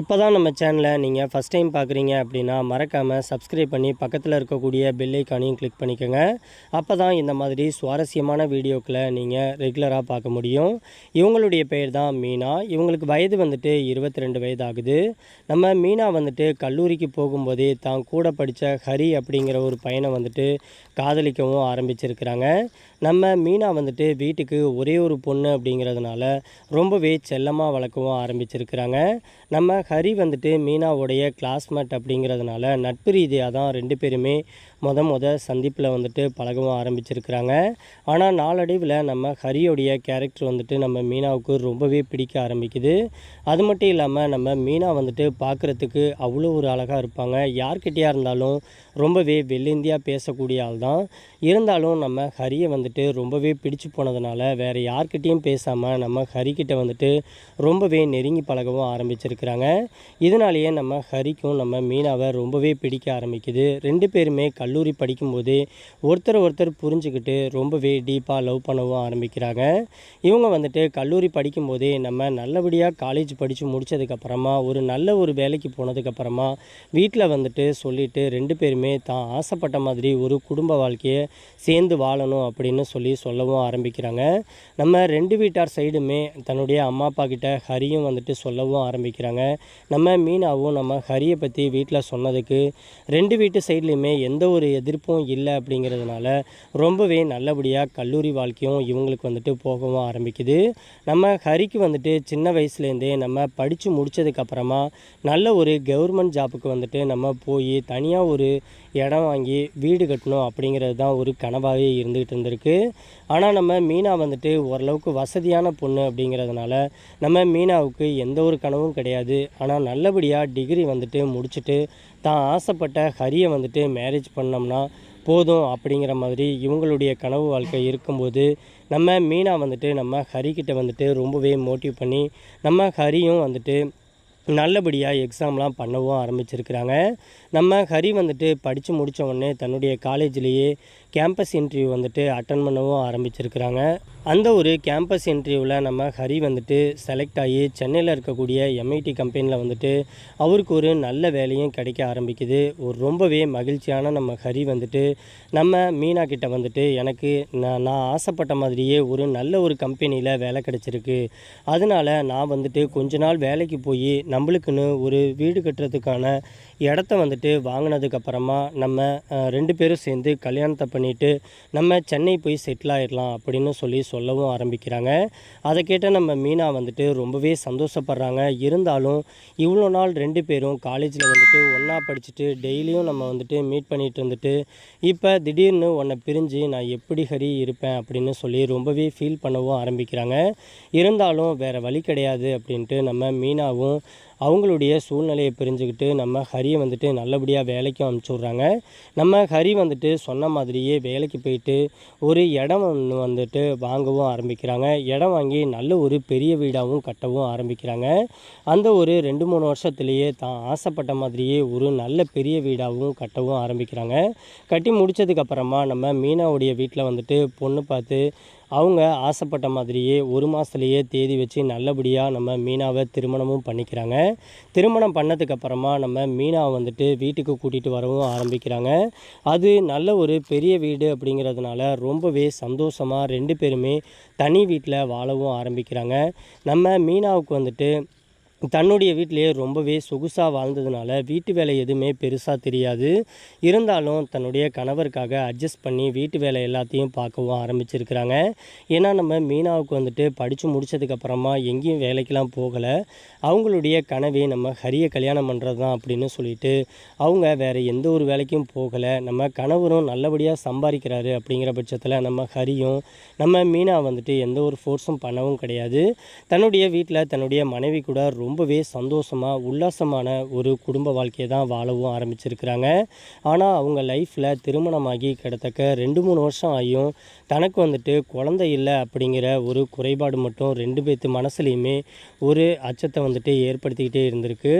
இப்போ தான் நம்ம சேனலை நீங்கள் ஃபஸ்ட் டைம் பார்க்குறீங்க அப்படின்னா மறக்காமல் சப்ஸ்கிரைப் பண்ணி பக்கத்தில் இருக்கக்கூடிய பெல் ஐக்கானையும் கிளிக் பண்ணிக்கோங்க. அப்போ தான் இந்த மாதிரி சுவாரஸ்யமான வீடியோக்களை நீங்கள் ரெகுலராக பார்க்க முடியும். இவங்களுடைய பெயர் தான் மீனா. இவங்களுக்கு வயது வந்துட்டு இருபத்தி ரெண்டு வயது ஆகுது நம்ம மீனா வந்துட்டு கல்லூரிக்கு போகும்போதே தான் கூட படித்த ஹரி அப்படிங்கிற ஒரு பையனை வந்துட்டு காதலிக்கவும் ஆரம்பிச்சிருக்கிறாங்க. நம்ம மீனா வந்துட்டு வீட்டுக்கு ஒரே ஒரு பொண்ணு அப்படிங்கிறதுனால ரொம்பவே செல்லமாக வளர்க்கவும் ஆரம்பிச்சிருக்கிறாங்க. நம்ம ஹரி வந்துட்டு மீனாவுடைய கிளாஸ்மேட் அப்படிங்கிறதுனால நட்பு ரீதியாக தான் ரெண்டு பேருமே முத முத சந்திப்பில் வந்துட்டு பழகவும் ஆரம்பிச்சிருக்கிறாங்க. ஆனால் நாளடைவில் நம்ம ஹரியோடைய கேரக்டர் வந்துட்டு நம்ம மீனாவுக்கு ரொம்பவே பிடிக்க ஆரம்பிக்குது. அது மட்டும் இல்லாமல் நம்ம மீனா வந்துட்டு பார்க்குறதுக்கு அவ்வளோ ஒரு அழகாக இருப்பாங்க. யார்கிட்டயா இருந்தாலும் ரொம்பவே வெள்ளிந்தியாக பேசக்கூடிய ஆள் தான். இருந்தாலும் நம்ம ஹரியை வந்துட்டு ரொம்பவே பிடிச்சு போனதுனால வேறு யார்கிட்டேயும் பேசாமல் நம்ம ஹரிக்கிட்ட வந்துட்டு ரொம்பவே நெருங்கி பழகவும் ஆரம்பிச்சிருக்கிறாங்க. இதனாலேயே நம்ம ஹரிக்கும் நம்ம மீனாவை ரொம்பவே பிடிக்க ஆரம்பிக்குது. ரெண்டு பேருமே கல்லூரி படிக்கும்போதே ஒருத்தர் ஒருத்தர் புரிஞ்சுக்கிட்டு ரொம்பவே டீப்பாக லவ் பண்ணவும் ஆரம்பிக்கிறாங்க. இவங்க வந்துட்டு கல்லூரி படிக்கும்போதே நம்ம நல்லபடியாக காலேஜ் படித்து முடித்ததுக்கப்புறமா ஒரு நல்ல ஒரு வேலைக்கு போனதுக்கப்புறமா வீட்டில் வந்துட்டு சொல்லிவிட்டு ரெண்டு பேருமே தான் ஆசைப்பட்ட மாதிரி ஒரு குடும்ப வாழ்க்கையை சேர்ந்து வாழணும் அப்படின்னு சொல்லி சொல்லவும் ஆரம்பிக்கிறாங்க. நம்ம ரெண்டு வீட்டார் சைடுமே தன்னுடைய அம்மா அப்பா கிட்ட ஹரியும் வந்துட்டு சொல்லவும் ஆரம்பிக்கிறாங்க. நம்ம மீனாவும் நம்ம ஹரியை பற்றி வீட்டில் சொன்னதுக்கு ரெண்டு வீட்டு சைட்லேயுமே எந்த ஒரு எதிர்ப்பும் இல்லை அப்படிங்கிறதுனால ரொம்பவே நல்லபடியாக கல்லூரி வாழ்க்கையும் இவங்களுக்கு வந்துட்டு போகவும் ஆரம்பிக்குது. நம்ம ஹரிக்கு வந்துட்டு சின்ன வயசுலேருந்தே நம்ம படித்து முடித்ததுக்கப்புறமா நல்ல ஒரு கவர்மெண்ட் ஜாப்புக்கு வந்துட்டு நம்ம போய் தனியாக ஒரு இடம் வாங்கி வீடு கட்டணும் அப்படிங்கிறது தான் ஒரு கனவாகவே இருந்துகிட்டு இருந்திருக்கு. ஆனால் நம்ம மீனா வந்துட்டு ஓரளவுக்கு வசதியான பொண்ணு அப்படிங்கிறதுனால நம்ம மீனாவுக்கு எந்த ஒரு கனவும் கிடையாது. ஆனால் நல்லபடியாக டிகிரி வந்துட்டு முடிச்சுட்டு தான் ஆசைப்பட்ட ஹரியை வந்துட்டு மேரேஜ் பண்ணோம்னா போதும் அப்படிங்கிற மாதிரி இவங்களுடைய கனவு வாழ்க்கை இருக்கும்போது நம்ம மீனா வந்துட்டு நம்ம ஹரிக்கிட்ட வந்துட்டு ரொம்பவே மோட்டிவ் பண்ணி நம்ம ஹரியும் வந்துட்டு நல்லபடியாக எக்ஸாம்லாம் பண்ணவும் ஆரம்பிச்சிருக்கிறாங்க. நம்ம ஹரி வந்துட்டு படித்து முடித்த உடனே தன்னுடைய காலேஜ்லேயே கேம்பஸ் இன்டர்வியூ வந்துட்டு அட்டன் பண்ணவும் ஆரம்பிச்சிருக்கிறாங்க. அந்த ஒரு கேம்பஸ் இன்டர்வியூவில் நம்ம ஹரி வந்துட்டு செலக்ட் ஆகி சென்னையில் இருக்கக்கூடிய எம்ஐடி கம்பெனியில் வந்துட்டு அவருக்கு ஒரு நல்ல வேலையும் கிடைக்க ஆரம்பிக்குது. ஒரு ரொம்பவே மகிழ்ச்சியான நம்ம ஹரி வந்துட்டு நம்ம மீனா கிட்ட வந்துட்டு எனக்கு நான் நான் ஆசைப்பட்ட மாதிரியே ஒரு நல்ல ஒரு கம்பெனியில் வேலை கிடச்சிருக்கு. அதனால நான் வந்துட்டு கொஞ்ச நாள் வேலைக்கு போய் நம்மளுக்குன்னு ஒரு வீடு கட்டுறதுக்கான இடத்த வந்துட்டு வாங்கினதுக்கப்புறமா நம்ம ரெண்டு பேரும் சேர்ந்து கல்யாணத்தை பண்ணிவிட்டு நம்ம சென்னை போய் செட்டில் ஆயிடலாம் அப்படின்னு சொல்லி சொல்லவும் ஆரம்பிக்கிறாங்க. அதை கேட்ட நம்ம மீனா வந்துட்டு ரொம்பவே சந்தோஷப்படுறாங்க. இருந்தாலும் இவ்வளோ நாள் ரெண்டு பேரும் காலேஜில் வந்துட்டு ஒன்றா படிச்சுட்டு டெய்லியும் நம்ம வந்துட்டு மீட் பண்ணிகிட்டு இருந்துட்டு இப்போ திடீர்னு உன்னை பிரிஞ்சு நான் எப்படி ஹரி இருப்பேன் அப்படின்னு சொல்லி ரொம்பவே ஃபீல் பண்ணவும் ஆரம்பிக்கிறாங்க. இருந்தாலும் வேறு வழி கிடையாது அப்படின்ட்டு நம்ம மீனாவும் அவங்களுடைய சூழ்நிலையை புரிஞ்சுக்கிட்டு நம்ம ஹரியை வந்துட்டு நல்லபடியாக வேலைக்கு அனுப்பிச்சி விட்றாங்க. நம்ம ஹரி வந்துட்டு சொன்ன மாதிரியே வேலைக்கு போயிட்டு ஒரு இடம் ஒன்று வந்துட்டு வாங்கவும் ஆரம்பிக்கிறாங்க. இடம் வாங்கி நல்ல ஒரு பெரிய வீடாகவும் கட்டவும் ஆரம்பிக்கிறாங்க. அந்த ஒரு ரெண்டு மூணு வருஷத்துலேயே தான் ஆசைப்பட்ட மாதிரியே ஒரு நல்ல பெரிய வீடாகவும் கட்டவும் ஆரம்பிக்கிறாங்க. கட்டி முடிச்சதுக்கப்புறமா நம்ம மீனாவுடைய வீட்டில் வந்துட்டு பொண்ணு பார்த்து அவங்க ஆசைப்பட்ட மாதிரியே ஒரு மாதத்துலேயே தேதி வச்சு நல்லபடியாக நம்ம மீனாவை திருமணமும் பண்ணிக்கிறாங்க. திருமணம் பண்ணதுக்கப்புறமா நம்ம மீனாவை வந்துட்டு வீட்டுக்கு கூட்டிகிட்டு வரவும் ஆரம்பிக்கிறாங்க. அது நல்ல ஒரு பெரிய வீடு அப்படிங்கிறதுனால ரொம்பவே சந்தோஷமாக ரெண்டு பேருமே தனி வீட்டில் வாழவும் ஆரம்பிக்கிறாங்க. நம்ம மீனாவுக்கு வந்துட்டு தன்னுடைய வீட்டிலேயே ரொம்பவே சொகுசாக வாழ்ந்ததுனால வீட்டு வேலை எதுவுமே பெருசாக தெரியாது. இருந்தாலும் தன்னுடைய கணவருக்காக அட்ஜஸ்ட் பண்ணி வீட்டு வேலை எல்லாத்தையும் பார்க்கவும் ஆரம்பிச்சிருக்கிறாங்க. ஏன்னா நம்ம மீனாவுக்கு வந்துட்டு படித்து முடிச்சதுக்கப்புறமா எங்கேயும் வேலைக்கெலாம் போகலை. அவங்களுடைய கனவே நம்ம ஹரியை கல்யாணம் பண்ணுறது தான் அப்படின்னு சொல்லிட்டு அவங்க வேறு எந்த ஒரு வேலைக்கும் போகலை. நம்ம கணவரும் நல்லபடியாக சம்பாதிக்கிறாரு அப்படிங்கிற பட்சத்தில் நம்ம ஹரியும் நம்ம மீனா வந்துட்டு எந்த ஒரு ஃபோர்ஸும் பண்ணவும் கிடையாது. தன்னுடைய வீட்டில் தன்னுடைய மனைவி கூட ரொம்பவே சந்தோஷமாக உல்லாசமான ஒரு குடும்ப வாழ்க்கையை தான் வாழவும் ஆரம்பிச்சிருக்கிறாங்க. ஆனால் அவங்க லைஃப்பில் திருமணமாகி கிடத்தக்க ரெண்டு மூணு வருஷம் ஆகியும் தனக்கு வந்துட்டு குழந்தை இல்லை அப்படிங்கிற ஒரு குறைபாடு மட்டும் ரெண்டு பேர்த்து மனசுலையுமே ஒரு அச்சத்தை வந்துட்டு ஏற்படுத்திக்கிட்டே இருந்திருக்கு.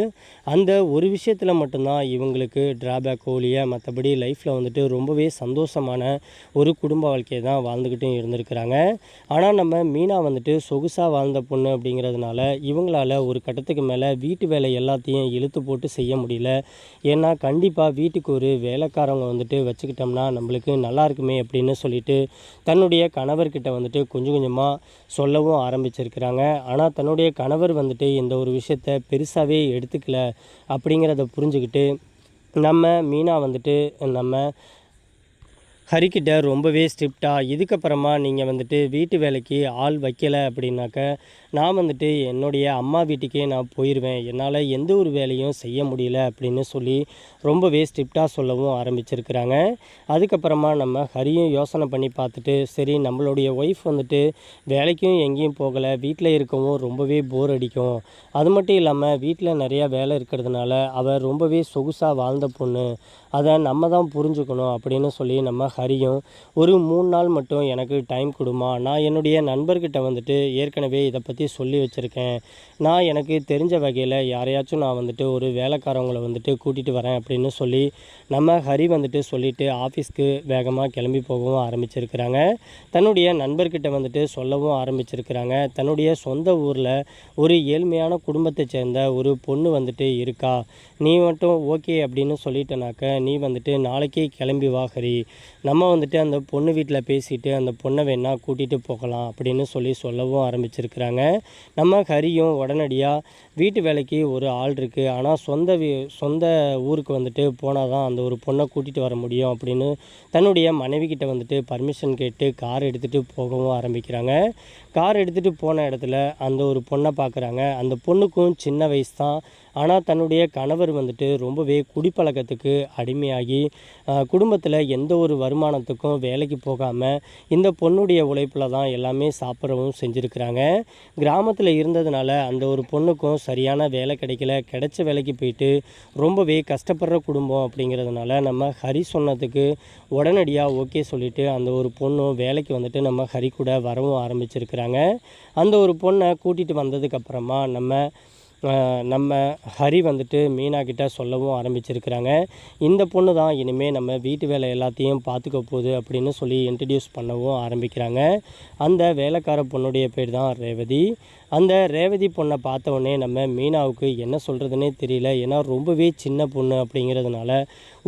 அந்த ஒரு விஷயத்தில் மட்டும்தான் இவங்களுக்கு டிராபேக் ஒழிய மற்றபடி லைஃப்பில் வந்துட்டு ரொம்பவே சந்தோஷமான ஒரு குடும்ப வாழ்க்கையை தான் வாழ்ந்துக்கிட்டும் இருந்திருக்கிறாங்க. ஆனால் நம்ம மீனா வந்துட்டு சொகுசாக வாழ்ந்த பொண்ணு அப்படிங்கிறதுனால இவங்களால ஒரு கட்ட கட்டத்துக்கு மேலே வீட்டு வேலை எல்லாத்தையும் இழுத்து போட்டு செய்ய முடியல. ஏன்னா கண்டிப்பாக வீட்டுக்கு ஒரு வேலைக்காரவங்க வந்துட்டு வச்சுக்கிட்டோம்னா நம்மளுக்கு நல்லா இருக்குமே அப்படின்னு சொல்லிட்டு தன்னுடைய கணவர்கிட்ட வந்துட்டு கொஞ்சம் கொஞ்சமாக சொல்லவும் ஆரம்பிச்சிருக்கிறாங்க. ஆனால் தன்னுடைய கணவர் வந்துட்டு இந்த ஒரு விஷயத்த பெருசாகவே எடுத்துக்கல அப்படிங்கிறத புரிஞ்சுக்கிட்டு நம்ம மீனா வந்துட்டு நம்ம ஹரிக்கிட்ட ரொம்பவே ஸ்ட்ரிக்டாக இதுக்கப்புறமா நீங்கள் வந்துட்டு வீட்டு வேலைக்கு ஆள் வைக்கலை அப்படின்னாக்க நான் வந்துட்டு என்னுடைய அம்மா வீட்டுக்கே நான் போயிடுவேன் என்னால் எந்த ஒரு வேலையும் செய்ய முடியல அப்படின்னு சொல்லி ரொம்பவே ஸ்ட்ரிக்டாக சொல்லவும் ஆரம்பிச்சிருக்கிறாங்க. அதுக்கப்புறமா நம்ம ஹரியும் யோசனை பண்ணி பார்த்துட்டு சரி நம்மளுடைய ஒய்ஃப் வந்துட்டு வேலைக்கும் எங்கேயும் போகலை வீட்டில் இருக்கவும் ரொம்பவே போர் அடிக்கும். அது மட்டும் இல்லாமல் வீட்டில் நிறையா வேலை இருக்கிறதுனால அவள் ரொம்பவே சொகுசாக வாழ்ந்த பொண்ணு. அதை நம்ம தான் புரிஞ்சுக்கணும் அப்படின்னு சொல்லி நம்ம ஹரியும் ஒரு மூணு நாள் மட்டும் எனக்கு டைம் கொடுமா. நான் என்னுடைய நண்பர்கிட்ட வந்துட்டு ஏற்கனவே இதை பற்றி சொல்லி வச்சுருக்கேன். நான் எனக்கு தெரிஞ்ச வகையில் யாரையாச்சும் நான் வந்துட்டு ஒரு வேலைக்காரவங்களை வந்துட்டு கூட்டிகிட்டு வரேன் அப்படின்னு சொல்லி நம்ம ஹரி வந்துட்டு சொல்லிவிட்டு ஆஃபீஸ்க்கு வேகமாக கிளம்பி போகவும் ஆரம்பிச்சிருக்கிறாங்க. தன்னுடைய நண்பர்கிட்ட வந்துட்டு சொல்லவும் ஆரம்பிச்சிருக்கிறாங்க. தன்னுடைய சொந்த ஊரில் ஒரு ஏழ்மையான குடும்பத்தை சேர்ந்த ஒரு பொண்ணு வந்துட்டு இருக்கா. நீ மட்டும் ஓகே அப்படின்னு சொல்லிட்டனாக்க நீ வந்துட்டு நாளைக்கே கிளம்பி வா ஹரி. நம்ம வந்துட்டு அந்த பொண்ணு வீட்டில் பேசிட்டு அந்த பொண்ணை வேணால் கூட்டிகிட்டு போகலாம் அப்படின்னு சொல்லி சொல்லவும் ஆரம்பிச்சிருக்கிறாங்க. நம்ம ஹரியும் உடனடியாக வீட்டு வேலைக்கு ஒரு ஆள் இருக்குது ஆனால் சொந்த வீ சொந்த ஊருக்கு வந்துட்டு போனால் தான் அந்த ஒரு பொண்ணை கூட்டிகிட்டு வர முடியும் அப்படின்னு தன்னுடைய மனைவி கிட்ட வந்துட்டு பர்மிஷன் கேட்டு கார் எடுத்துகிட்டு போகவும் ஆரம்பிக்கிறாங்க. கார் எடுத்துகிட்டு போன இடத்துல அந்த ஒரு பொண்ணை பார்க்குறாங்க அந்த பொண்ணுக்கும் சின்ன வயசு தான் ஆனால் தன்னுடைய கணவர் வந்துட்டு ரொம்பவே குடிப்பழக்கத்துக்கு அடிமையாகி குடும்பத்தில் எந்த ஒரு வருமானத்துக்கும் வேலைக்கு போகாமல் இந்த பொண்ணுடைய உழைப்பில் தான் எல்லாமே சாப்பிடவும் செஞ்சுருக்கிறாங்க. கிராமத்தில் இருந்ததுனால அந்த ஒரு பொண்ணுக்கும் சரியான வேலை கிடைக்கல கிடைச்ச வேலைக்கு போயிட்டு ரொம்பவே கஷ்டப்படுற குடும்பம் அப்படிங்கிறதுனால நம்ம ஹரி சொன்னதுக்கு உடனடியாக ஓகே சொல்லிவிட்டு அந்த ஒரு பொண்ணும் வேலைக்கு வந்துட்டு நம்ம ஹரி கூட வரவும் ஆரம்பிச்சிருக்கிறாங்க. அந்த ஒரு பொண்ணை கூட்டிகிட்டு வந்ததுக்கப்புறமா நம்ம நம்ம ஹரி வந்துட்டு மீனாக்கிட்ட சொல்லவும் ஆரம்பிச்சிருக்கிறாங்க. இந்த பொண்ணு தான் இனிமேல் நம்ம வீட்டு வேலை எல்லாத்தையும் பார்த்துக்க போகுது அப்படின்னு சொல்லி இன்ட்ரடியூஸ் பண்ணவும் ஆரம்பிக்கிறாங்க. அந்த வேலைக்கார பொண்ணுடைய பேர் தான் ரேவதி. அந்த ரேவதி பொண்ணை பார்த்தவொடனே நம்ம மீனாவுக்கு என்ன சொல்கிறதுனே தெரியல. ஏன்னா ரொம்பவே சின்ன பொண்ணு அப்படிங்கிறதுனால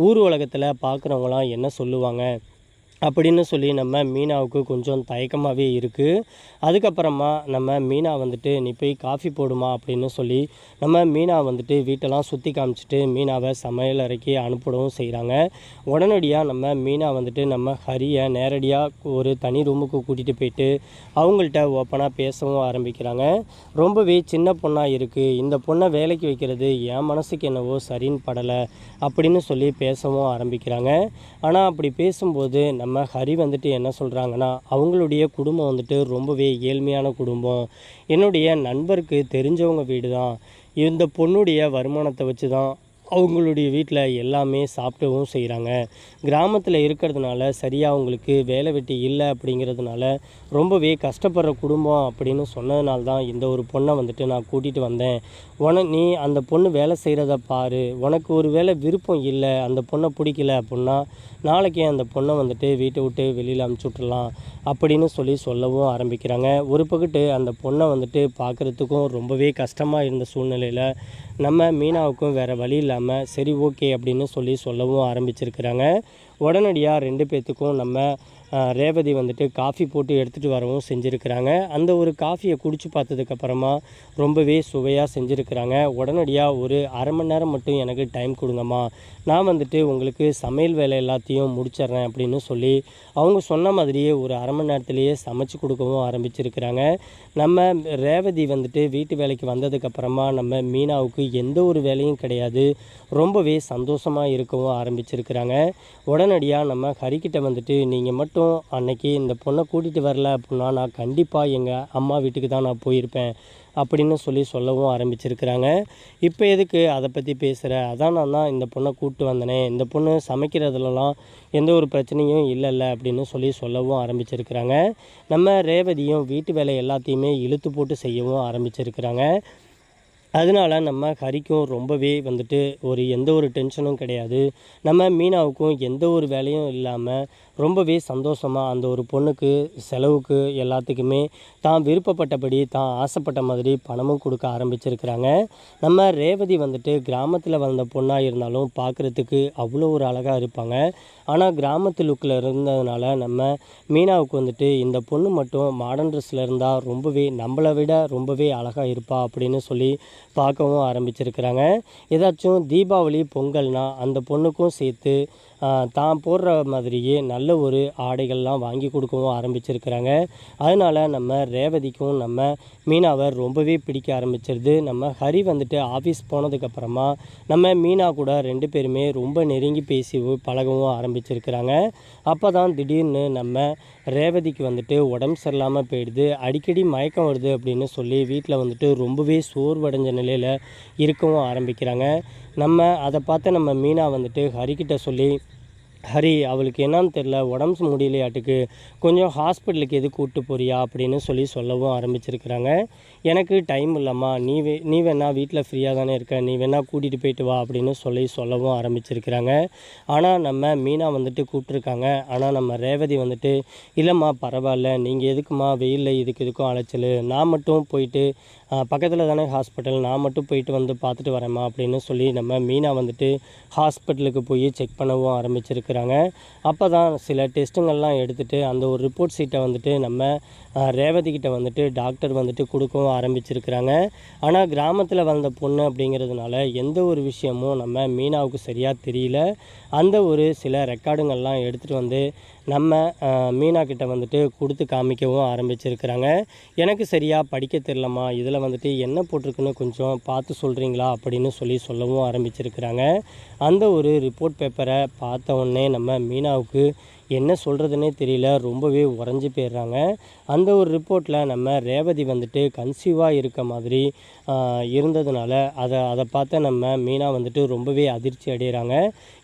ஊர் உலகத்தில் பார்க்குறவங்களாம் என்ன சொல்லுவாங்க? அப்படின்னு சொல்லி நம்ம மீனாவுக்கு கொஞ்சம் தயக்கமாகவே இருக்குது அதுக்கப்புறமா நம்ம மீனா வந்துட்டு நீ போய் காஃபி போடுமா? அப்படின்னு சொல்லி நம்ம மீனா வந்துட்டு வீட்டெல்லாம் சுற்றி காமிச்சிட்டு மீனாவை சமையல் அறைக்கு அனுப்பிடவும் செய்கிறாங்க உடனடியாக நம்ம மீனா வந்துட்டு நம்ம ஹரியை நேரடியாக ஒரு தனி ரூமுக்கு கூட்டிகிட்டு போயிட்டு அவங்கள்ட்ட ஓப்பனாக பேசவும் ஆரம்பிக்கிறாங்க. ரொம்பவே சின்ன பொண்ணாக இருக்குது இந்த பொண்ணை வேலைக்கு வைக்கிறது என் மனசுக்கு என்னவோ சரின்னு படலை அப்படின்னு சொல்லி பேசவும் ஆரம்பிக்கிறாங்க. ஆனால் அப்படி பேசும்போது நம்ம ஹரி வந்துட்டு என்ன சொல்கிறாங்கன்னா அவங்களுடைய குடும்பம் வந்துட்டு ரொம்பவே ஏழ்மையான குடும்பம். என்னுடைய நண்பருக்கு தெரிஞ்சவங்க வீடு தான் இந்த பொண்ணுடைய வருமானத்தை வச்சு தான் அவங்களுடைய வீட்டில் எல்லாமே சாப்பிடவும் செய்கிறாங்க. கிராமத்தில் இருக்கிறதுனால சரியாக அவங்களுக்கு வேலை வெட்டி இல்லை அப்படிங்கிறதுனால ரொம்பவே கஷ்டப்படுற குடும்பம் அப்படின்னு சொன்னதுனால தான் இந்த ஒரு பொண்ணை வந்துட்டு நான் கூட்டிகிட்டு வந்தேன். உன நீ அந்த பொண்ணு வேலை செய்கிறத பாரு. உனக்கு ஒரு வேலை விருப்பம் இல்லை அந்த பொண்ணை பிடிக்கல அப்படின்னா நாளைக்கே அந்த பொண்ணை வந்துட்டு வீட்டை விட்டு வெளியில் அமுச்சு விட்றலாம் அப்படின்னு சொல்லி சொல்லவும் ஆரம்பிக்கிறாங்க. ஒரு பக்கத்து அந்த பொண்ணை வந்துட்டு பார்க்குறதுக்கும் ரொம்பவே கஷ்டமாக இருந்த சூழ்நிலையில் நம்ம மீனாவுக்கும் வேறு வழி இல்லாமல் சரி ஓகே அப்படின்னு சொல்லி சொல்லவும் ஆரம்பிச்சிருக்கிறாங்க. உடனடியாக ரெண்டு பேர்த்துக்கும் நம்ம ரேவதி வந்துட்டு காஃபி போட்டு எடுத்துகிட்டு வரவும் செஞ்சுருக்கிறாங்க. அந்த ஒரு காஃபியை குடிச்சு பார்த்ததுக்கப்புறமா ரொம்பவே சுவையாக செஞ்சுருக்கிறாங்க. உடனடியாக ஒரு அரை மணி நேரம் மட்டும் எனக்கு டைம் கொடுங்கம்மா. நான் வந்துட்டு உங்களுக்கு சமையல் வேலை எல்லாத்தையும் முடிச்சிடுறேன் அப்படின்னு சொல்லி அவங்க சொன்ன மாதிரியே ஒரு அரை மணி நேரத்துலேயே சமைச்சு கொடுக்கவும் ஆரம்பிச்சிருக்கிறாங்க. நம்ம ரேவதி வந்துட்டு வீட்டு வேலைக்கு வந்ததுக்கப்புறமா நம்ம மீனாவுக்கு எந்த ஒரு வேலையும் கிடையாது. ரொம்பவே சந்தோஷமாக இருக்கவும் ஆரம்பிச்சிருக்கிறாங்க. உடனடியாக நம்ம ஹரிக்கிட்ட வந்துட்டு நீங்கள் மட்டும் மட்டும் அன்னைக்கு இந்த பொண்ணை கூட்டிகிட்டு வரல அப்படின்னா நான் கண்டிப்பாக எங்கள் அம்மா வீட்டுக்கு தான் நான் போயிருப்பேன் அப்படின்னு சொல்லி சொல்லவும் ஆரம்பிச்சிருக்கிறாங்க. இப்போ எதுக்கு அதை பற்றி பேசுகிற அதான் நான் தான் இந்த பொண்ணை கூப்பிட்டு வந்தனே. இந்த பொண்ணு சமைக்கிறதுலலாம் எந்த ஒரு பிரச்சனையும் இல்லைல்ல அப்படின்னு சொல்லி சொல்லவும் ஆரம்பிச்சிருக்கிறாங்க. நம்ம ரேவதியும் வீட்டு வேலை எல்லாத்தையுமே இழுத்து போட்டு செய்யவும் ஆரம்பிச்சிருக்கிறாங்க. அதனால நம்ம ஹரிக்கும் ரொம்பவே வந்துட்டு ஒரு எந்த ஒரு டென்ஷனும் கிடையாது. நம்ம மீனாவுக்கும் எந்த ஒரு வேலையும் இல்லாமல் ரொம்பவே சந்தோஷமாக அந்த ஒரு பொண்ணுக்கு செலவுக்கு எல்லாத்துக்குமே தான் விருப்பப்பட்டபடி தான் ஆசைப்பட்ட மாதிரி பணமும் கொடுக்க ஆரம்பிச்சிருக்கிறாங்க. நம்ம ரேவதி வந்துட்டு கிராமத்தில் வளர்ந்த பொண்ணாக இருந்தாலும் பார்க்குறதுக்கு அவ்வளோ ஒரு அழகாக இருப்பாங்க. ஆனால் கிராமத்து லுக்கில் இருந்ததுனால நம்ம மீனாவுக்கு வந்துட்டு இந்த பொண்ணு மட்டும் மாடர்ன் ட்ரெஸ்ஸில் இருந்தால் ரொம்பவே நம்மளை விட ரொம்பவே அழகாக இருப்பா அப்படின்னு சொல்லி பார்க்கவும் ஆரம்பிச்சிருக்கிறாங்க. ஏதாச்சும் தீபாவளி பொங்கல்னால் அந்த பொண்ணுக்கும் சேர்த்து தான் போடுற மாதிரியே நல்ல ஒரு ஆடைகள்லாம் வாங்கி கொடுக்கவும் ஆரம்பிச்சிருக்கிறாங்க. அதனால் நம்ம ரேவதிக்கும் நம்ம மீனாவை ரொம்பவே பிடிக்க ஆரம்பிச்சிருது. நம்ம ஹரி வந்துட்டு ஆஃபீஸ் போனதுக்கப்புறமா நம்ம மீனா கூட ரெண்டு பேருமே ரொம்ப நெருங்கி பேசி பழகவும் ஆரம்பிச்சிருக்கிறாங்க. அப்போ தான் திடீர்னு நம்ம ரேவதிக்கு வந்துட்டு உடம்பு சரியில்லாமல் போயிடுது அடிக்கடி மயக்கம் வருது அப்படின்னு சொல்லி வீட்டில் வந்துட்டு ரொம்பவே சோர்வடைஞ்ச நிலையில் இருக்கவும் ஆரம்பிக்கிறாங்க. நம்ம அதை பார்த்து நம்ம மீனா வந்துட்டு ஹரிக்கிட்ட சொல்லி ஹரி அவளுக்கு என்னான்னு தெரில உடம்பு முடியலையாட்டுக்கு கொஞ்சம் ஹாஸ்பிட்டலுக்கு எது கூப்பிட்டு போறியா அப்படின்னு சொல்லி சொல்லவும் ஆரம்பிச்சிருக்கிறாங்க. எனக்கு டைம் இல்லைம்மா நீ வே நீ வேணா வீட்டில் ஃப்ரீயாக தானே இருக்க நீ வேணா கூட்டிகிட்டு போயிட்டு வா அப்படின்னு சொல்லி சொல்லவும் ஆரம்பிச்சிருக்கிறாங்க. ஆனால் நம்ம மீனா வந்துட்டு கூப்பிட்ருக்காங்க ஆனால் நம்ம ரேவதி வந்துட்டு இல்லைம்மா பரவாயில்ல நீங்கள் எதுக்குமா வெயிலில் இதுக்கு இதுக்கும் அலைச்சல்? நான் மட்டும் போயிட்டு பக்கத்தில் தானே ஹாஸ்பிட்டல் நான் மட்டும் போயிட்டு வந்து பார்த்துட்டு வரேம்மா அப்படின்னு சொல்லி நம்ம மீனா வந்துட்டு ஹாஸ்பிட்டலுக்கு போய் செக் பண்ணவும் ஆரம்பிச்சிருக்கிறாங்க. அப்போ தான் சில டெஸ்ட்டுங்கள்லாம் எடுத்துகிட்டு அந்த ஒரு ரிப்போர்ட் சீட்டை வந்துட்டு நம்ம ரேவதி கிட்ட வந்துட்டு டாக்டர் வந்துட்டு கொடுக்கவும் ஆரம்பிச்சிருக்கிறாங்க. ஆனால் கிராமத்தில் வளர்ந்த பொண்ணு அப்படிங்கிறதுனால எந்த ஒரு விஷயமும் நம்ம மீனாவுக்கு சரியாக தெரியல. அந்த ஒரு சில ரெக்கார்டுங்கள்லாம் எடுத்துகிட்டு வந்து நம்ம மீனாக்கிட்ட மீனா கிட்ட வந்துட்டு கொடுத்து காமிக்கவும் ஆரம்பிச்சிருக்கிறாங்க. எனக்கு சரியாக படிக்க தெரிலம்மா இதில் வந்துட்டு என்ன போட்டிருக்குன்னு கொஞ்சம் பார்த்து சொல்கிறீங்களா அப்படின்னு சொல்லி சொல்லவும் ஆரம்பிச்சிருக்கிறாங்க. அந்த ஒரு ரிப்போர்ட் பேப்பரை பார்த்த உடனே நம்ம மீனாவுக்கு என்ன சொல்கிறதுனே தெரியல. ரொம்பவே உறைஞ்சி போயிடுறாங்க. அந்த ஒரு ரிப்போர்ட்டில் நம்ம ரேவதி வந்துட்டு கன்சீவாக இருக்க மாதிரி இருந்ததுனால அதை அதை பார்த்த நம்ம மீனா வந்துட்டு ரொம்பவே அதிர்ச்சி அடைகிறாங்க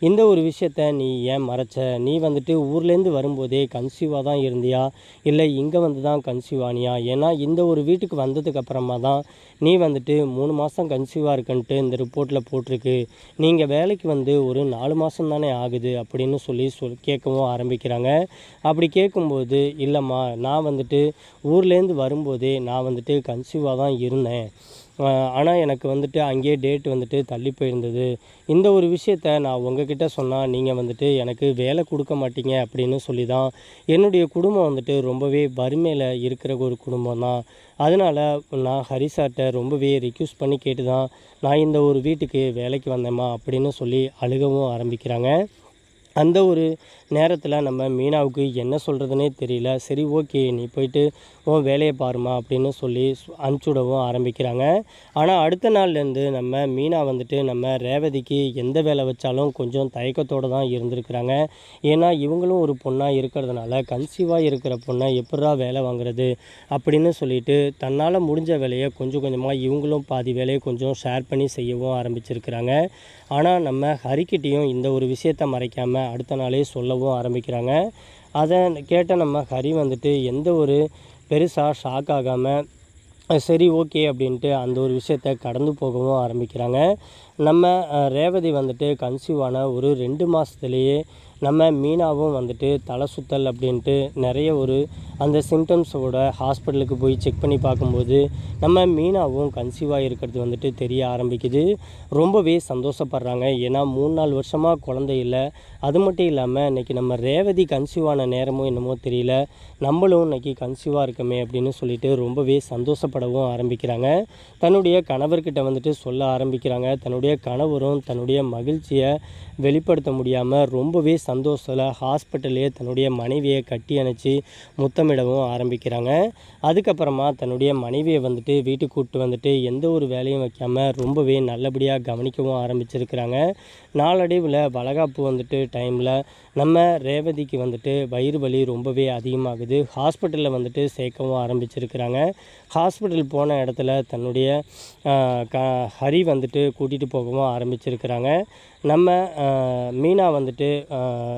இந்த ஒரு விஷயத்த நீ ஏன் மறைச்ச? நீ வந்துட்டு ஊர்லேருந்து வரும்போதே கன்சீவாக தான் இருந்தியா? இல்லை இங்கே வந்து தான் கன்சீவ் ஆனியா? ஏன்னா இந்த ஒரு வீட்டுக்கு வந்ததுக்கு அப்புறமா தான் நீ வந்துட்டு மூணு மாதம் கன்சீவாக இருக்குன்ட்டு இந்த ரிப்போர்ட்டில் போட்டிருக்கு. நீங்கள் வேலைக்கு வந்து ஒரு நாலு மாதம் தானே ஆகுது அப்படின்னு சொல்லி சொல் கேட்கவும் ஆரம்பிக்கிறாங்க. அப்படி கேட்கும்போது இல்லைம்மா நான் வந்துட்டு வந்துட்டு ஊர்லேருந்து வரும்போதே நான் வந்துட்டு கன்சீவாக தான் இருந்தேன். ஆனால் எனக்கு வந்துட்டு அங்கேயே டேட் வந்துட்டு தள்ளி போயிருந்தது. இந்த ஒரு விஷயத்த நான் உங்ககிட்ட சொன்னால் நீங்கள் வந்துட்டு எனக்கு வேலை கொடுக்க மாட்டீங்க அப்படின்னு சொல்லி தான் என்னுடைய குடும்பம் வந்துட்டு ரொம்பவே வறுமையில் இருக்கிற ஒரு குடும்பம் தான் அதனால் நான் ஹரிசார்ட்ட ரொம்பவே ரிக்யூஸ் பண்ணி கேட்டு தான் நான் இந்த ஒரு வீட்டுக்கு வேலைக்கு வந்தேம்மா அப்படின்னு சொல்லி அழுகவும் ஆரம்பிக்கிறாங்க. அந்த ஒரு நேரத்தில் நம்ம மீனாவுக்கு என்ன சொல்கிறதுனே தெரியல. சரி ஓகே நீ போயிட்டு உன் வேலையை பாருமா அப்படின்னு சொல்லி சு- அனுப்பிச்சுடவும் ஆரம்பிக்கிறாங்க. ஆனால் அடுத்த நாள்லேருந்து நம்ம மீனா வந்துட்டு நம்ம ரேவதிக்கு எந்த வேலை வச்சாலும் கொஞ்சம் தயக்கத்தோடு தான் இருந்திருக்கிறாங்க. ஏன்னா இவங்களும் ஒரு பொண்ணாக இருக்கிறதுனால கன்சீவாக இருக்கிற பொண்ணை எப்படா வேலை வாங்குறது அப்படின்னு சொல்லிட்டு தன்னால் முடிஞ்ச வேலையை கொஞ்சம் கொஞ்சமாக இவங்களும் பாதி வேலையை கொஞ்சம் ஷேர் பண்ணி செய்யவும் ஆரம்பிச்சிருக்கிறாங்க. ஆனால் நம்ம ஹரிக்கிட்டேயும் இந்த ஒரு விஷயத்தை மறைக்காமல் அடுத்த நாளே சொல்லவும் ஆரம்பிக்கிறாங்க. அதை கேட்ட நம்ம ஹரி வந்துட்டு எந்த ஒரு பெருசாக ஷாக் ஆகாமல் சரி ஓகே அப்படின்ட்டு அந்த ஒரு விஷயத்த கடந்து போகவும் ஆரம்பிக்கிறாங்க. நம்ம ரேவதி வந்துட்டு கன்சீவ் ஆன ஒரு ரெண்டு மாதத்துலேயே நம்ம மீனாவும் வந்துட்டு தலை சுத்தல் அப்படின்ட்டு நிறைய ஒரு அந்த சிம்டம்ஸோட ஹாஸ்பிட்டலுக்கு போய் செக் பண்ணி பார்க்கும்போது நம்ம மீனாவும் கன்சீவாக இருக்கிறது வந்துட்டு தெரிய ஆரம்பிக்குது. ரொம்பவே சந்தோஷப்படுறாங்க. ஏன்னா மூணு நாலு வருஷமாக குழந்தை இல்லை. அது மட்டும் இல்லாமல் இன்றைக்கி நம்ம ரேவதி கன்சீவ் ஆன என்னமோ தெரியல. நம்மளும் இன்னைக்கு கன்சீவாக இருக்கமே அப்படின்னு சொல்லிட்டு ரொம்பவே சந்தோஷப்படவும் ஆரம்பிக்கிறாங்க. தன்னுடைய கணவர்கிட்ட வந்துட்டு சொல்ல ஆரம்பிக்கிறாங்க. தன்னுடைய கணவரும் தன்னுடைய மகிழ்ச்சியை வெளிப்படுத்த முடியாமல் ரொம்பவே சந்தோஷத்தில் ஹாஸ்பிட்டல்லே தன்னுடைய மனைவியை கட்டி அணைச்சி முத்தமிடவும் ஆரம்பிக்கிறாங்க. அதுக்கப்புறமா தன்னுடைய மனைவியை வந்துட்டு வீட்டுக்கு கூப்பிட்டு வந்துட்டு எந்த ஒரு வேலையும் வைக்காமல் ரொம்பவே நல்லபடியாக கவனிக்கவும் ஆரம்பிச்சிருக்கிறாங்க. நாளடைவில் வளகாப்பு வந்துட்டு டைமில் நம்ம ரேவதிக்கு வந்துட்டு வயிறு வலி ரொம்பவே அதிகமாகுது. ஹாஸ்பிட்டலில் வந்துட்டு சேர்க்கவும் ஆரம்பிச்சிருக்கிறாங்க. ஹாஸ்பிட்டல் போன இடத்துல தன்னுடைய க ஹரி வந்துட்டு கூட்டிகிட்டு போகவும் ஆரம்பிச்சிருக்கிறாங்க. நம்ம மீனா வந்துட்டு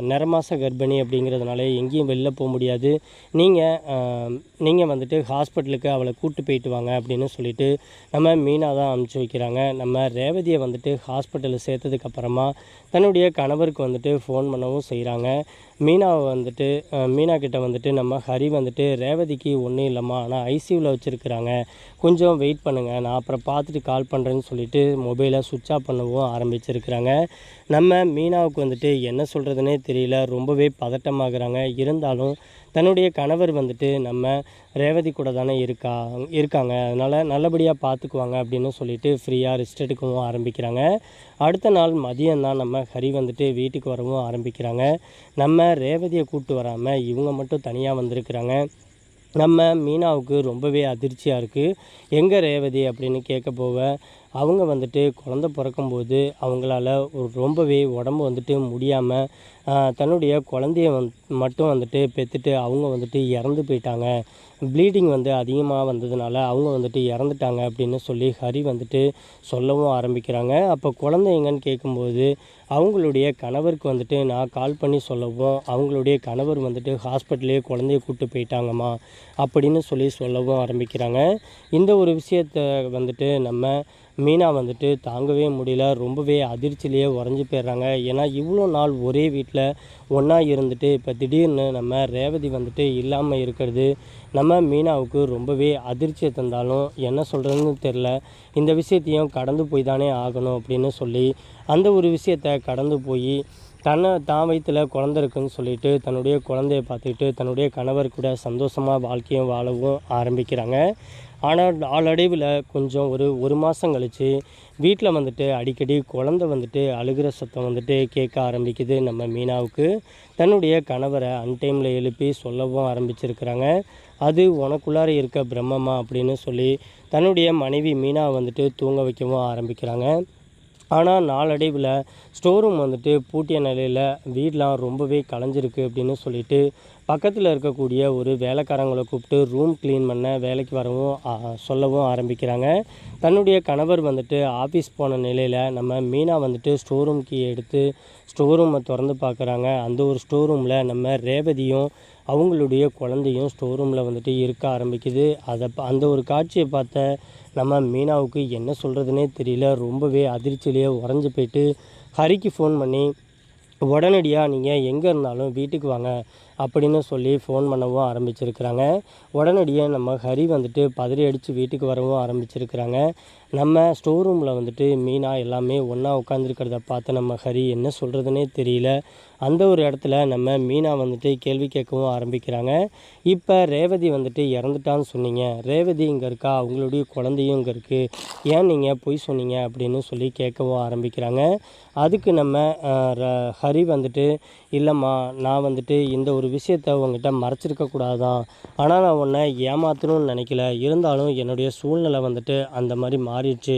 நிறமாச கர்ப்பிணி அப்படிங்கிறதுனால எங்கேயும் வெளில போக முடியாது. நீங்கள் நீங்கள் வந்துட்டு ஹாஸ்பிட்டலுக்கு அவளை கூப்பிட்டு போயிட்டு வாங்க அப்படின்னு சொல்லிட்டு நம்ம மீனா தான் அனுப்பிச்சி வைக்கிறாங்க. நம்ம ரேவதியை வந்துட்டு ஹாஸ்பிட்டலில் சேர்த்ததுக்கப்புறமா தன்னுடைய கணவருக்கு வந்துட்டு ஃபோன் பண்ணவும் செய்கிறாங்க. மீனாவை வந்துட்டு மீனா கிட்ட வந்துட்டு நம்ம ஹரி வந்துட்டு ரேவதிக்கு ஒன்றும் இல்லைம்மா. ஆனால் ஐசியூவில் வச்சுருக்குறாங்க. கொஞ்சம் வெயிட் பண்ணுங்கள் நான் அப்புறம் பார்த்துட்டு கால் பண்ணுறேன்னு சொல்லிட்டு மொபைலை சுவிட்ச் ஆஃப் பண்ணவும் ஆரம்பிச்சிருக்கிறாங்க. நம்ம மீனாவுக்கு வந்துட்டு என்ன சொல்கிறதுனே தெரியல. ரொம்பவே பதட்டமாகறாங்க. இருந்தாலும் தன்னுடைய கணவர் வந்துட்டு நம்ம ரேவதி கூட தானே இருக்கா இருக்காங்க. அதனால் நல்லபடியாக பார்த்துக்குவாங்க அப்படின்னு சொல்லிட்டு ஃப்ரீயாக ரெஸ்ட் எடுக்கவும் ஆரம்பிக்கிறாங்க. அடுத்த நாள் மதியம் தான் நம்ம ஹரி வந்துட்டு வீட்டுக்கு வரவும் ஆரம்பிக்கிறாங்க. நம்ம ரேவதியை கூப்பிட்டு வராமல் இவங்க மட்டும் தனியாக வந்திருக்கிறாங்க. நம்ம மீனாவுக்கு ரொம்பவே அதிர்ச்சியாக இருக்குது எங்கே ரேவதி? அப்படின்னு கேட்க போக அவங்க வந்துட்டு குழந்த பிறக்கும்போது அவங்களால ஒரு ரொம்பவே உடம்பு வந்துட்டு முடியாமல் தன்னுடைய குழந்தைய வந் மட்டும் வந்துட்டு பெற்றுட்டு அவங்க வந்துட்டு இறந்து போயிட்டாங்க. ப்ளீடிங் வந்து அதிகமாக வந்ததுனால அவங்க வந்துட்டு இறந்துட்டாங்க அப்படின்னு சொல்லி ஹரி வந்துட்டு சொல்லவும் ஆரம்பிக்கிறாங்க. அப்போ குழந்தைங்கன்னு கேட்கும்போது அவங்களுடைய கணவருக்கு வந்துட்டு நான் கால் பண்ணி சொல்லவும் அவங்களுடைய கணவர் வந்துட்டு ஹாஸ்பிட்டலே குழந்தைய கூப்பிட்டு போயிட்டாங்கம்மா அப்படின்னு சொல்லி சொல்லவும் ஆரம்பிக்கிறாங்க. இந்த ஒரு விஷயத்த வந்துட்டு நம்ம மீனா வந்துட்டு தாங்கவே முடியல. ரொம்பவே அதிர்ச்சியிலேயே உறைஞ்சி போயிடுறாங்க. ஏன்னா இவ்வளோ நாள் ஒரே வீட்டில் ஒன்றா இருந்துட்டு இப்போ திடீர்னு நம்ம ரேவதி வந்துட்டு இல்லாமல் இருக்கிறது நம்ம மீனாவுக்கு ரொம்பவே அதிர்ச்சியை தந்தாலும் என்ன சொல்கிறதுன்னு தெரில இந்த விஷயத்தையும் கடந்து போய் தானே ஆகணும் அப்படின்னு சொல்லி அந்த ஒரு விஷயத்தை கடந்து போய் தன்னை தான் வயிற்றில் குழந்த இருக்குன்னு சொல்லிட்டு தன்னுடைய குழந்தைய பார்த்துக்கிட்டு தன்னுடைய கணவர் கூட சந்தோஷமாக வாழ்க்கையும் வாழவும் ஆரம்பிக்கிறாங்க. ஆனால் நாளடைவில் கொஞ்சம் ஒரு ஒரு மாதம் கழித்து வீட்டில் வந்துட்டு அடிக்கடி குழந்தை வந்துட்டு அழுகிற சத்தம் வந்துட்டு கேட்க ஆரம்பிக்குது நம்ம மீனாவுக்கு. தன்னுடைய கணவரை அன்டைமில் எழுப்பி சொல்லவும் ஆரம்பிச்சிருக்கிறாங்க. அது உனக்குள்ளார இருக்க பிரம்மமா அப்படின்னு சொல்லி தன்னுடைய மனைவி மீனா வந்துட்டு தூங்க வைக்கவும் ஆரம்பிக்கிறாங்க. ஆனால் நாளடைவில் ஸ்டோர் ரூம் வந்துட்டு பூட்டிய நிலையில் வீடெலாம் ரொம்பவே கலைஞ்சிருக்கு அப்படின்னு சொல்லிட்டு பக்கத்தில் இருக்கக்கூடிய ஒரு வேலைக்காரங்களை கூப்பிட்டு ரூம் க்ளீன் பண்ண வேலைக்கு வரவும் சொல்லவும் ஆரம்பிக்கிறாங்க. தன்னுடைய கணவர் வந்துட்டு ஆஃபீஸ் போன நிலையில் நம்ம மீனா வந்துட்டு ஸ்டோர் ரூம் கீ எடுத்து ஸ்டோர் ரூமை திறந்து பார்க்குறாங்க. அந்த ஒரு ஸ்டோர் ரூமில் நம்ம ரேவதியும் அவங்களுடைய குழந்தையும் ஸ்டோர் ரூமில் வந்துட்டு இருக்க ஆரம்பிக்குது. அதை அந்த ஒரு காட்சியை பார்த்த நம்ம மீனாவுக்கு என்ன சொல்கிறதுனே தெரியல. ரொம்பவே அதிர்ச்சியிலேயே உறைஞ்சி போயிட்டு ஹரிக்கு ஃபோன் பண்ணி உடனடியாக நீங்கள் எங்கே இருந்தாலும் வீட்டுக்கு வாங்க. அப்படின்னு சொல்லி ஃபோன் பண்ணவும் ஆரம்பிச்சிருக்கிறாங்க. உடனடியே நம்ம ஹரி வந்துட்டு பதறி அடித்து வீட்டுக்கு வரவும் ஆரம்பிச்சிருக்கிறாங்க. நம்ம ஸ்டோர் ரூமில் வந்துட்டு மீனா எல்லாமே ஒன்றா உட்காந்துருக்கிறத பார்த்து நம்ம ஹரி என்ன சொல்கிறதுனே தெரியல. அந்த ஒரு இடத்துல நம்ம மீனா வந்துட்டு கேள்வி கேட்கவும் ஆரம்பிக்கிறாங்க. இப்போ ரேவதி வந்துட்டு இறந்துட்டான்னு சொன்னீங்க. ரேவதி இங்கே இருக்கா? அவங்களுடைய குழந்தையும் இங்கே இருக்குது ஏன் நீங்கள் பொய் சொன்னீங்க அப்படின்னு சொல்லி கேட்கவும் ஆரம்பிக்கிறாங்க. அதுக்கு நம்ம ர- ஹரி வந்துட்டு இல்லைம்மா நான் வந்துட்டு இந்த ஒரு ஒரு விஷயத்த உங்ககிட்ட மறைச்சிருக்கக்கூடாது தான் ஆனால் நான் உன்னை ஏமாற்றணும்னு நினைக்கல. இருந்தாலும் என்னுடைய சூழ்நிலை வந்துட்டு அந்த மாதிரி மாறிடுச்சு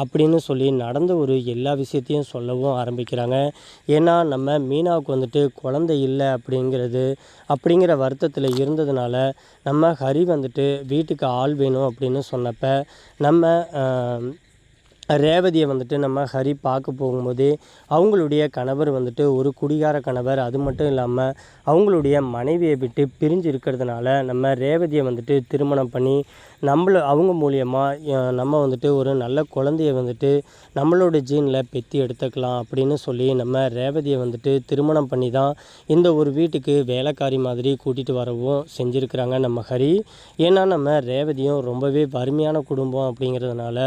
அப்படின்னு சொல்லி நடந்த ஒரு எல்லா விஷயத்தையும் சொல்லவும் ஆரம்பிக்கிறாங்க. ஏன்னா நம்ம மீனாவுக்கு வந்துட்டு குழந்தை இல்லை அப்படிங்கிறது அப்படிங்கிற வருத்தத்தில் இருந்ததுனால நம்ம ஹரி வந்துட்டு வீட்டுக்கு ஆள் வேணும் அப்படின்னு சொன்னப்போ நம்ம ரேவதியை வந்துட்டு நம்ம ஹரி பார்க்க போகும்போது அவங்களுடைய கணவர் வந்துட்டு ஒரு குடிகார கணவர். அது மட்டும் இல்லாமல் அவங்களுடைய மனைவியை விட்டு பிரிஞ்சு இருக்கிறதுனால நம்ம ரேவதியை வந்துட்டு திருமணம் பண்ணி நம்மள அவங்க மூலியமாக நம்ம வந்துட்டு ஒரு நல்ல குழந்தைய வந்துட்டு நம்மளோட ஜீனில் பெத்தி எடுத்துக்கலாம் அப்படின்னு சொல்லி நம்ம ரேவதியை வந்துட்டு திருமணம் பண்ணி தான் இந்த ஒரு வீட்டுக்கு வேலைக்காரி மாதிரி கூட்டிகிட்டு வரவும் செஞ்சுருக்கிறாங்க நம்ம ஹரி. ஏன்னா நம்ம ரேவதியும் ரொம்பவே வறுமையான குடும்பம் அப்படிங்கிறதுனால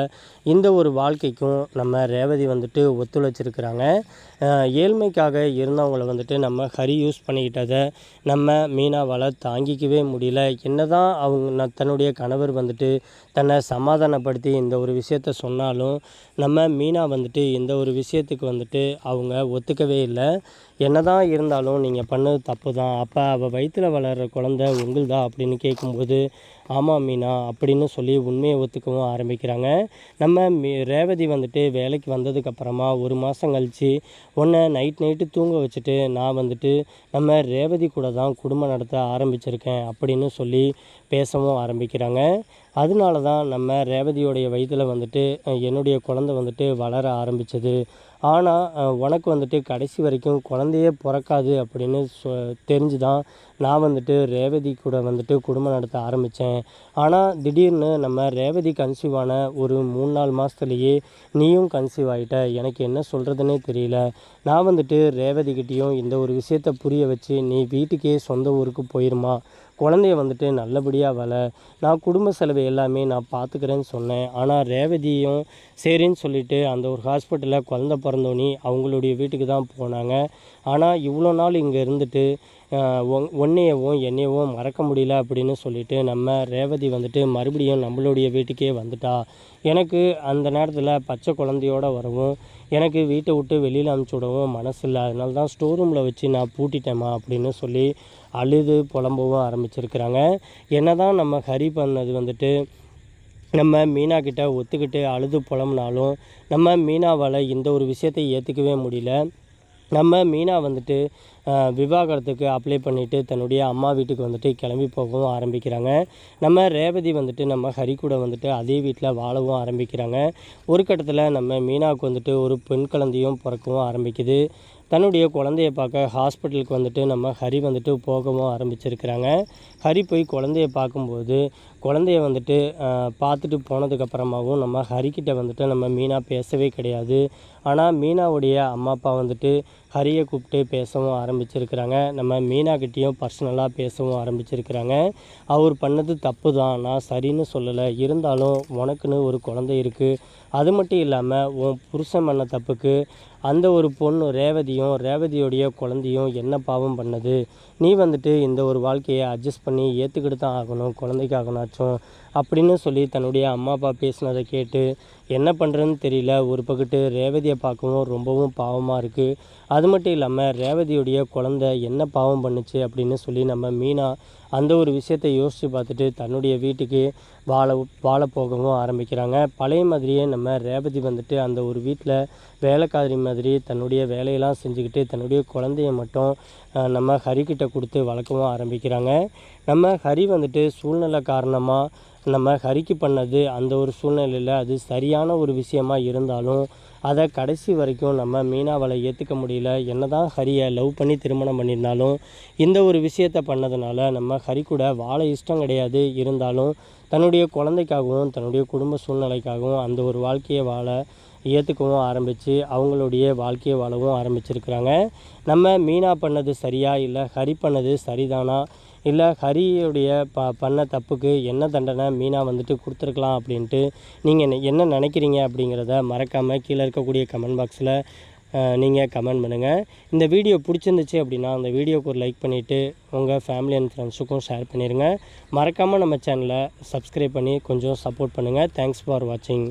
இந்த ஒரு வாழ்க்கைக்கும் நம்ம ரேவதி வந்துட்டு ஒத்துழைச்சிருக்கிறாங்க. அஹ் ஏழ்மைக்காக இருந்தவங்கள வந்துட்டு நம்ம ஹரி யூஸ் பண்ணிக்கிட்டதை நம்ம மீனாவால் தாங்கிக்கவே முடியல. என்னதான் அவங்க தன்னுடைய கணவர் வந்துட்டு தன்னை சமாதானப்படுத்தி இந்த ஒரு விஷயத்த சொன்னாலும் நம்ம மீனா வந்துட்டு இந்த ஒரு விஷயத்துக்கு வந்துட்டு அவங்க ஒத்துக்கவே இல்லை. என்ன தான் இருந்தாலும் நீங்கள் பண்ணது தப்பு தான் அப்போ அவள் வயிற்றில் வளர்கிற குழந்தை உங்களுதா அப்படின்னு கேட்கும்போது ஆமாம் மீனா அப்படின்னு சொல்லி உண்மையை ஒத்துக்கவும் ஆரம்பிக்கிறாங்க. நம்ம ரேவதி வந்துட்டு வேலைக்கு வந்ததுக்கப்புறமா ஒரு மாதம் கழித்து உன்னை நைட் நைட்டு தூங்க வச்சுட்டு நான் வந்துட்டு நம்ம ரேவதி கூட தான் குடும்பம் நடத்த ஆரம்பிச்சிருக்கேன் அப்படின்னு சொல்லி பேசவும் ஆரம்பிக்கிறாங்க. அதனால தான் நம்ம ரேவதியோடைய வயிற்றில் வந்துட்டு என்னுடைய குழந்தை வந்துட்டு வளர ஆரம்பிச்சது. ஆனால் உனக்கு வந்துட்டு கடைசி வரைக்கும் குழந்தையே பிறக்காது அப்படின்னு சொ தெரிஞ்சு தான் நான் வந்துட்டு ரேவதி கூட வந்துட்டு குடும்பம் நடத்த ஆரம்பித்தேன் ஆனால் திடீர்னு நம்ம ரேவதி கன்சீவ் ஆன ஒரு மூணு நாலு மாதத்துலேயே நீயும் கன்சீவ் ஆகிட்ட எனக்கு என்ன சொல்கிறதுனே தெரியல. நான் வந்துட்டு ரேவதிக்கிட்டேயும் இந்த ஒரு விஷயத்தை புரிய வச்சு நீ வீட்டுக்கே சொந்த ஊருக்கு போயிருமா? குழந்தைய வந்துட்டு நல்லபடியாக வள நான் குடும்ப செலவு எல்லாமே நான் பார்த்துக்கிறேன்னு சொன்னேன். ஆனால் ரேவதியும் சரின்னு சொல்லிட்டு அந்த ஒரு ஹாஸ்பிட்டலில் குழந்த பிறந்தோன்னே அவங்களுடைய வீட்டுக்கு தான் போனாங்க. ஆனால் இவ்வளோ நாள் இங்கே இருந்துட்டு ஆஹ், உன்னையவும் என்னையவும் மறக்க முடியல அப்படின்னு சொல்லிட்டு நம்ம ரேவதி வந்துட்டு மறுபடியும் நம்மளுடைய வீட்டுக்கே வந்துட்டா. எனக்கு அந்த நேரத்தில் பச்சை குழந்தையோடு வரவும் எனக்கு வீட்டை விட்டு வெளியில் அனுப்பிச்சி விடவும் மனசு இல்லை. அதனால தான் ஸ்டோர் ரூமில் வச்சு நான் பூட்டிட்டேம்மா அப்படின்னு சொல்லி அழுது புலம்பவும் ஆரம்பிச்சிருக்கிறாங்க. என்ன தான் நம்ம ஹரி பண்ணது வந்துட்டு நம்ம மீனா கிட்ட ஒத்துக்கிட்டு அழுது புலம்புனாலும் நம்ம மீனாவால் இந்த ஒரு விஷயத்தை ஏற்றுக்கவே முடியல. நம்ம மீனா வந்துட்டு விவாகரத்துக்கு அப்ளை பண்ணிவிட்டு தன்னுடைய அம்மா வீட்டுக்கு வந்துட்டு கிளம்பி போகவும் ஆரம்பிக்கிறாங்க. நம்ம ரேவதி வந்துட்டு நம்ம ஹரி கூட வந்துட்டு அதே வீட்டில் வாழவும் ஆரம்பிக்கிறாங்க. ஒரு கட்டத்தில் நம்ம மீனாவுக்கு வந்துட்டு ஒரு பெண் குழந்தையும் பிறக்கவும் ஆரம்பிக்குது. தன்னுடைய குழந்தைய பார்க்க ஹாஸ்பிட்டலுக்கு வந்துட்டு நம்ம ஹரி வந்துட்டு போகவும் ஆரம்பிச்சிருக்கிறாங்க. ஹரி போய் குழந்தைய பார்க்கும்போது குழந்தைய வந்துட்டு பார்த்துட்டு போனதுக்கப்புறமாவும் நம்ம ஹரிக்கிட்ட வந்துட்டு நம்ம மீனா பேசவே கிடையாது. ஆனால் மீனாவுடைய அம்மா அப்பா வந்துட்டு ஹரியை கூப்பிட்டு பேசவும் ஆரம்பிச்சிருக்கிறாங்க. நம்ம மீனாக்கிட்டேயும் பர்சனலாக பேசவும் ஆரம்பிச்சிருக்கிறாங்க. அவர் பண்ணது தப்பு தான் நான் சரின்னு சொல்லலை. இருந்தாலும் உனக்குன்னு ஒரு குழந்தை இருக்குது அது மட்டும் இல்லாமல் உன் புருஷன் பண்ண தப்புக்கு அந்த ஒரு பொண்ணு ரேவதியும் ரேவதியோடைய குழந்தையும் என்ன பாவம் பண்ணது? நீ வந்துட்டு இந்த ஒரு வாழ்க்கையை அட்ஜஸ்ட் பண்ணி ஏற்றுக்கிட்டு தான் ஆகணும். குழந்தைக்காகனாச்சும் அப்படின்னு சொல்லி தன்னுடைய அம்மா அப்பா பேசினதை கேட்டு என்ன பண்ணுறதுன்னு தெரியல. ஒரு பக்கத்து ரேவதியை பார்க்கவும் ரொம்பவும் பாவமாக இருக்குது அது மட்டும் இல்லாமல் ரேவதியுடைய குழந்தை என்ன பாவம் பண்ணுச்சு அப்படின்னு சொல்லி நம்ம மீனா அந்த ஒரு விஷயத்தை யோசித்து பார்த்துட்டு தன்னுடைய வீட்டுக்கு வாழ வாழ போகவும் ஆரம்பிக்கிறாங்க. பழைய மாதிரியே நம்ம ரேவதி வந்துட்டு அந்த ஒரு வீட்டில் வேலைக்காரி மாதிரி தன்னுடைய வேலையெல்லாம் செஞ்சுக்கிட்டு தன்னுடைய குழந்தைய மட்டும் நம்ம ஹரிக்கிட்ட கொடுத்து வளர்க்கவும் ஆரம்பிக்கிறாங்க. நம்ம ஹரி வந்துட்டு சூழ்நிலை காரணமாக நம்ம ஹரிக்கு பண்ணது அந்த ஒரு சூழ்நிலையில் அது சரியான ஒரு விஷயமா இருந்தாலும் அதை கடைசி வரைக்கும் நம்ம மீனாவால் ஏற்றுக்க முடியல. என்னதான் ஹரியை லவ் பண்ணி திருமணம் பண்ணியிருந்தாலும் இந்த ஒரு விஷயத்தை பண்ணதுனால நம்ம ஹரி கூட வாழ இஷ்டம் கிடையாது. இருந்தாலும் தன்னுடைய குழந்தைக்காகவும் தன்னுடைய குடும்ப சூழ்நிலைக்காகவும் அந்த ஒரு வாழ்க்கையை வாழ ஏற்றுக்கவும் ஆரம்பித்து அவங்களுடைய வாழ்க்கையை வாழவும் ஆரம்பிச்சிருக்கிறாங்க. நம்ம மீனா பண்ணது சரியா? இல்லை ஹரி பண்ணது சரிதானா? இல்லை ஹரியுடைய ப பண்ண தப்புக்கு என்ன தண்டனை? மீனா வந்துட்டு கொடுத்துருக்கலாம் அப்படின்ட்டு நீங்கள் என்ன நினைக்கிறீங்க அப்படிங்கிறத மறக்காமல் கீழே இருக்கக்கூடிய கமெண்ட் பாக்ஸில் நீங்கள் கமெண்ட் பண்ணுங்கள் இந்த வீடியோ பிடிச்சிருந்துச்சு அப்படின்னா அந்த வீடியோக்கு ஒரு லைக் பண்ணிவிட்டு உங்கள் ஃபேமிலி அண்ட் ஃப்ரெண்ட்ஸுக்கும் ஷேர் பண்ணிடுங்க மறக்காமல் நம்ம சேனலை சப்ஸ்கிரைப் பண்ணி கொஞ்சம் சப்போர்ட் பண்ணுங்கள் தேங்க்ஸ் ஃபார் வாட்சிங்